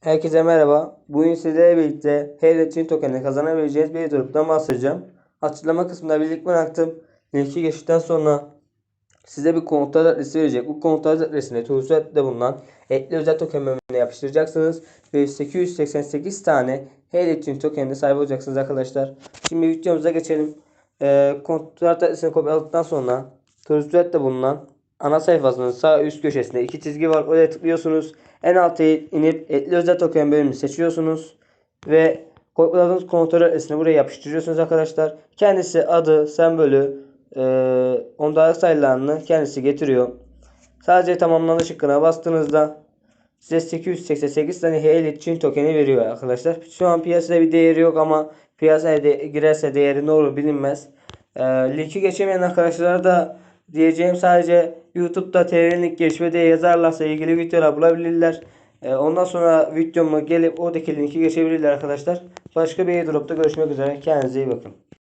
Herkese merhaba. Bugün sizlerle birlikte Heylet Çin tokenini kazanabileceğiniz bir drop'tan bahsedeceğim. Açıklama kısmında bir link bıraktım. Linki geçtikten sonra size bir komuta adresi verecek. Bu komuta adresine Tursuet'te bulunan ekli özel token bölümüne yapıştıracaksınız. Ve 888 tane Heylet Çin tokenine sahip olacaksınız arkadaşlar. Şimdi videomuza geçelim. Ee, kontrat adresini kopyaladıktan sonra Tursuet'te bulunan ana sayfasının sağ üst köşesinde iki çizgi var. Oraya tıklıyorsunuz. En alta inip etli özel token bölümünü seçiyorsunuz. Ve kopyaladığınız kontrol adresini buraya yapıştırıyorsunuz arkadaşlar. Kendisi adı, sembolü, e, ondalık sayılarını kendisi getiriyor. Sadece tamamlandı şıkkına bastığınızda size 888 tane Heylit Çin tokeni veriyor arkadaşlar. Şu an piyasada bir değeri yok ama piyasaya de girerse değeri ne olur bilinmez. E, linki geçemeyen arkadaşlar da diyeceğim sadece YouTube'da TR'lik gelişme diye yazarlarsa ilgili videolar bulabilirler. E, ondan sonra videomu gelip oradaki linki geçebilirler arkadaşlar. Başka bir airdrop'ta görüşmek üzere. Kendinize iyi bakın.